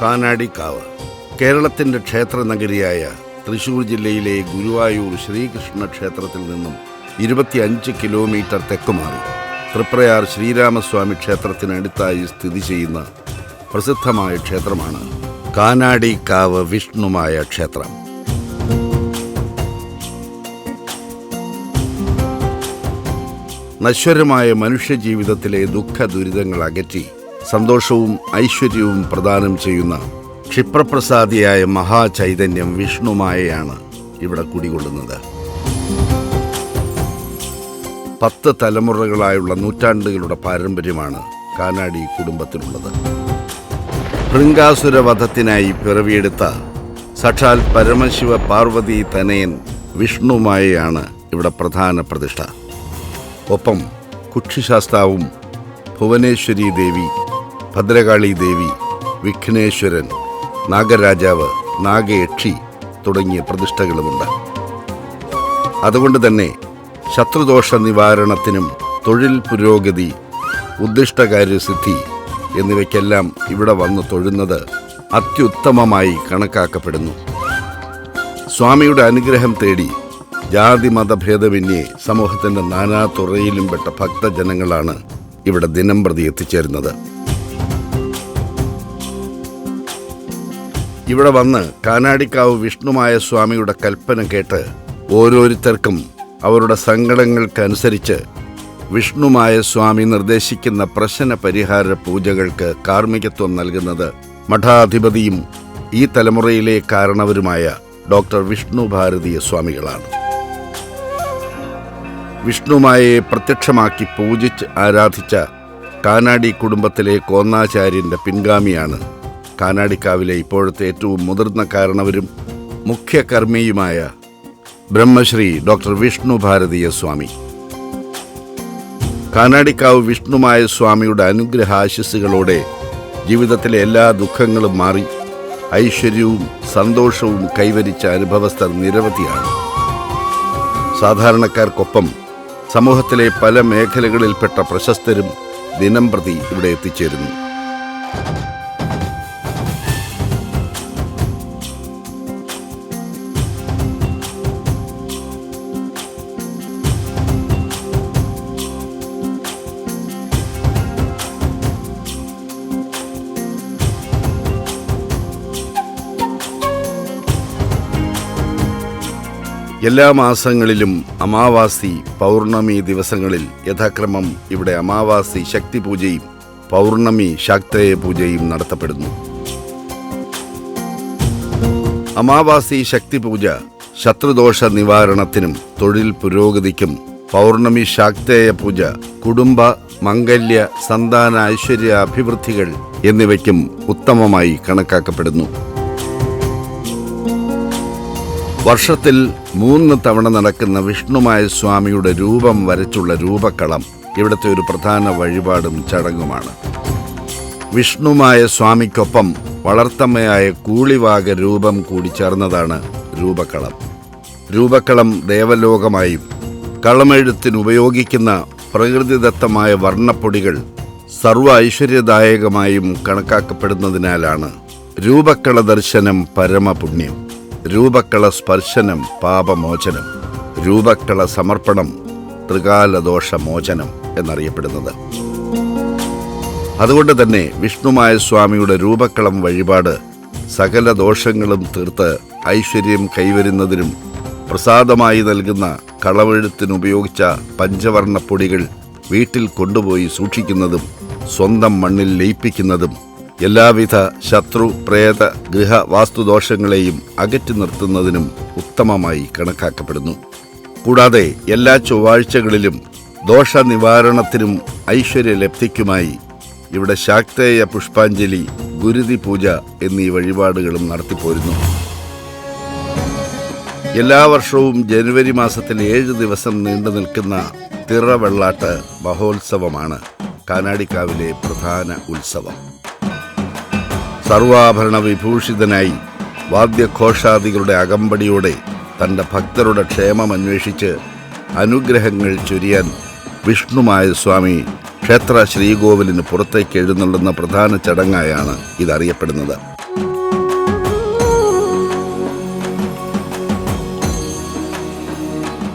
കാനാടിക്കാവ് കേരളത്തിന്റെ ക്ഷേത്ര നഗരിയായ തൃശൂർ ജില്ലയിലെ ഗുരുവായൂർ ശ്രീകൃഷ്ണ ക്ഷേത്രത്തിൽ നിന്നും ഇരുപത്തിയഞ്ച് കിലോമീറ്റർ തെക്കുമാറി തൃപ്രയാർ ശ്രീരാമസ്വാമി ക്ഷേത്രത്തിനടുത്തായി സ്ഥിതി ചെയ്യുന്ന പ്രസിദ്ധമായ ക്ഷേത്രമാണ് കാനാടിക്കാവ് വിഷ്ണുമായ ക്ഷേത്രം. നശ്വരമായ മനുഷ്യജീവിതത്തിലെ ദുഃഖ ദുരിതങ്ങൾ അകറ്റി സന്തോഷവും ഐശ്വര്യവും പ്രദാനം ചെയ്യുന്ന ക്ഷിപ്രപ്രസാദിയായ മഹാചൈതന്യം വിഷ്ണുമായയാണ് ഇവിടെ കുടികൊള്ളുന്നത്. പത്ത് തലമുറകളായുള്ള നൂറ്റാണ്ടുകളുടെ പാരമ്പര്യമാണ് കാനാടി കുടുംബത്തിനുള്ളത്. ഭൃങ്കാസുരവധത്തിനായി പിറവിയെടുത്ത സക്ഷാൽ പരമശിവ പാർവതി തനയൻ വിഷ്ണുമായയാണ് ഇവിടെ പ്രധാന പ്രതിഷ്ഠ. ഒപ്പം കുക്ഷിശാസ്താവും ഭുവനേശ്വരി ദേവി ഭദ്രകാളി ദേവി വിഘ്നേശ്വരൻ നാഗരാജാവ് നാഗയക്ഷി തുടങ്ങിയ പ്രതിഷ്ഠകളുമുണ്ട്. അതുകൊണ്ട് തന്നെ ശത്രുദോഷ നിവാരണത്തിനും തൊഴിൽ പുരോഗതി ഉദ്ദിഷ്ടകാര്യസിദ്ധി എന്നിവയ്ക്കെല്ലാം ഇവിടെ വന്ന് തൊഴുന്നത് അത്യുത്തമമായി കണക്കാക്കപ്പെടുന്നു. സ്വാമിയുടെ അനുഗ്രഹം തേടി ജാതി മതഭേദമന്യേ സമൂഹത്തിന്റെ നാനാ തുറയിലും പെട്ട ഭക്തജനങ്ങളാണ് ഇവിടെ ദിനം പ്രതി എത്തിച്ചേരുന്നത്. ഇവിടെ വന്ന് കാനാടിക്കാവ് വിഷ്ണുമായ സ്വാമിയുടെ കൽപ്പന കേട്ട് ഓരോരുത്തർക്കും അവരുടെ സങ്കടങ്ങൾക്കനുസരിച്ച് വിഷ്ണുമായ സ്വാമി നിർദ്ദേശിക്കുന്ന പ്രശ്ന പരിഹാര പൂജകൾക്ക് കാർമ്മികത്വം നൽകുന്നത് മഠാധിപതിയും ഈ തലമുറയിലെ കാരണവരുമായ ഡോക്ടർ വിഷ്ണു ഭാരതീയ സ്വാമികളാണ്. വിഷ്ണുമായെ പ്രത്യക്ഷമാക്കി പൂജിച്ച് ആരാധിച്ച കാനാടി കുടുംബത്തിലെ കോന്നാചാര്യന്റെ പിൻഗാമിയാണ് കാനാടിക്കാവിലെ ഇപ്പോഴത്തെ ഏറ്റവും മുതിർന്ന കാരണവരും മുഖ്യ കർമ്മിയുമായ ബ്രഹ്മശ്രീ ഡോക്ടർ വിഷ്ണു ഭാരതീയ സ്വാമി. കാനാടിക്കാവ് വിഷ്ണുമായ സ്വാമിയുടെ അനുഗ്രഹാശിസ്സുകളോടെ ജീവിതത്തിലെ എല്ലാ ദുഃഖങ്ങളും മാറി ഐശ്വര്യവും സന്തോഷവും കൈവരിച്ച അനുഭവസ്ഥർ നിരവധിയാണ്. സാധാരണക്കാർക്കൊപ്പം സമൂഹത്തിലെ പല മേഖലകളിൽപ്പെട്ട പ്രശസ്തരും ദിനം പ്രതി ഇവിടെ എത്തിച്ചേരുന്നു. എല്ലാ മാസങ്ങളിലും അമാവാസി പൗർണമി ദിവസങ്ങളിൽ യഥാക്രമം ഇവിടെ അമാവാസി ശക്തി പൂജയും പൗർണമി ശാക്തേയ പൂജയും നടത്തപ്പെടുന്നു. അമാവാസി ശക്തി പൂജ ശത്രുദോഷ നിവാരണത്തിനും തൊഴിൽ പുരോഗതിക്കും പൗർണമി ശാക്തേയ പൂജ കുടുംബ മംഗല്യ സന്താന ഐശ്വര്യ അഭിവൃദ്ധികൾ എന്നിവയ്ക്കും ഉത്തമമായി കണക്കാക്കപ്പെടുന്നു. വർഷത്തിൽ മൂന്ന് തവണ നടക്കുന്ന വിഷ്ണുമായ സ്വാമിയുടെ രൂപം വരച്ചുള്ള രൂപക്കളം ഇവിടുത്തെ ഒരു പ്രധാന വഴിപാടും ചടങ്ങുമാണ്. വിഷ്ണുമായ സ്വാമിക്കൊപ്പം വളർത്തമ്മയായ കൂളിവാക രൂപം കൂടി ചേർന്നതാണ് രൂപക്കളം. രൂപക്കളം ദേവലോകമായും കളമെഴുത്തിനുപയോഗിക്കുന്ന പ്രകൃതിദത്തമായ വർണപ്പൊടികൾ സർവ ഐശ്വര്യദായകമായും കണക്കാക്കപ്പെടുന്നതിനാലാണ് രൂപക്കള ദർശനം പരമപുണ്യം. രൂപക്കള സ്പർശനം പാപമോചനം രൂപക്കള സമർപ്പണം ത്രികാലദോഷമോചനം എന്നറിയപ്പെടുന്നത്. അതുകൊണ്ട് തന്നെ വിഷ്ണുമായ സ്വാമിയുടെ രൂപക്കളം വഴിപാട് സകല ദോഷങ്ങളും തീർത്ത് ഐശ്വര്യം കൈവരുന്നതിനും പ്രസാദമായി നൽകുന്ന കളവെഴുത്തിനുപയോഗിച്ച പഞ്ചവർണ പൊടികൾ വീട്ടിൽ കൊണ്ടുപോയി സൂക്ഷിക്കുന്നതും സ്വന്തം മണ്ണിൽ ലയിപ്പിക്കുന്നതും എല്ലാവിധ ശത്രു പ്രേത ഗൃഹ വാസ്തുദോഷങ്ങളെയും അകറ്റി നിർത്തുന്നതിനും ഉത്തമമായി കണക്കാക്കപ്പെടുന്നു. കൂടാതെ എല്ലാ ചൊവ്വാഴ്ചകളിലും ദോഷ നിവാരണത്തിനും ഐശ്വര്യലബ്ധിക്കുമായി ഇവിടെ ശാക്തേയ പുഷ്പാഞ്ജലി ഗുരുതി പൂജ എന്നീ വഴിപാടുകളും നടത്തിപ്പോരുന്നു. എല്ലാ വർഷവും ജനുവരി മാസത്തിൽ ഏഴ് ദിവസം നീണ്ടു നിൽക്കുന്ന തിറവെള്ളാട്ട് മഹോത്സവമാണ് കാനാടിക്കാവിലെ പ്രധാന ഉത്സവം. സർവാഭരണ വിഭൂഷിതനായി വാദ്യഘോഷാദികളുടെ അകമ്പടിയോടെ തന്റെ ഭക്തരുടെ ക്ഷേമം അന്വേഷിച്ച് അനുഗ്രഹങ്ങൾ ചൊരിയാൻ വിഷ്ണുമായ സ്വാമി ക്ഷേത്ര ശ്രീകോവിലിന് പുറത്തേക്ക് എഴുന്നള്ളുന്ന പ്രധാന ചടങ്ങായാണ് ഇതറിയപ്പെടുന്നത്.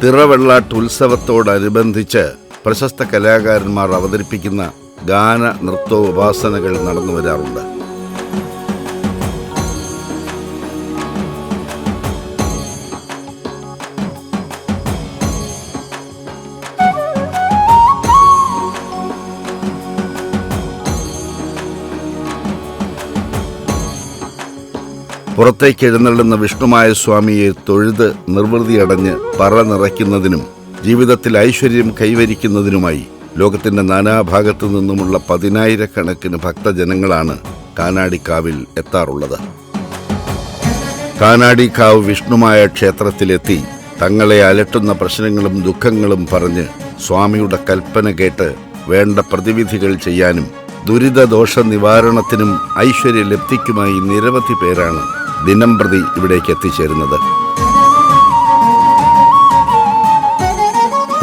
തിറവെള്ളാട്ട് ഉത്സവത്തോടനുബന്ധിച്ച് പ്രശസ്ത കലാകാരന്മാർ അവതരിപ്പിക്കുന്ന ഗാന നൃത്തോപാസനകൾ നടന്നു വരാറുണ്ട് പുറത്തേക്ക് എഴുന്നള്ളുന്ന വിഷ്ണുമായ സ്വാമിയെ തൊഴുത് നിർവൃതിയടഞ്ഞ് പറ നിറയ്ക്കുന്നതിനും ജീവിതത്തിൽ ഐശ്വര്യം കൈവരിക്കുന്നതിനുമായി ലോകത്തിന്റെ നാനാഭാഗത്തു നിന്നുമുള്ള പതിനായിരക്കണക്കിന് ഭക്തജനങ്ങളാണ് കാനാടിക്കാവിൽ എത്താറുള്ളത്. കാനാടിക്കാവ് വിഷ്ണുമായ ക്ഷേത്രത്തിലെത്തി തങ്ങളെ അലട്ടുന്ന പ്രശ്നങ്ങളും ദുഃഖങ്ങളും പറഞ്ഞ് സ്വാമിയുടെ കൽപ്പന കേട്ട് വേണ്ട പ്രതിവിധികൾ ചെയ്യാനും ദുരിതദോഷ നിവാരണത്തിനും ഐശ്വര്യലബ്ധിക്കുമായി നിരവധി പേരാണ് ദിനം പ്രതി ഇവിടേക്ക് എത്തിച്ചേരുന്നത്.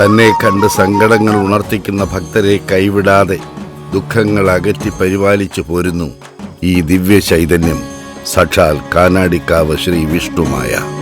തന്നെ കണ്ട് സങ്കടങ്ങൾ ഉണർത്തിക്കുന്ന ഭക്തരെ കൈവിടാതെ ദുഃഖങ്ങൾ അകറ്റി പരിപാലിച്ചു പോരുന്നു ഈ ദിവ്യ ചൈതന്യം സാക്ഷാൽ കാനാടിക്കാവ് ശ്രീ വിഷ്ണുമായ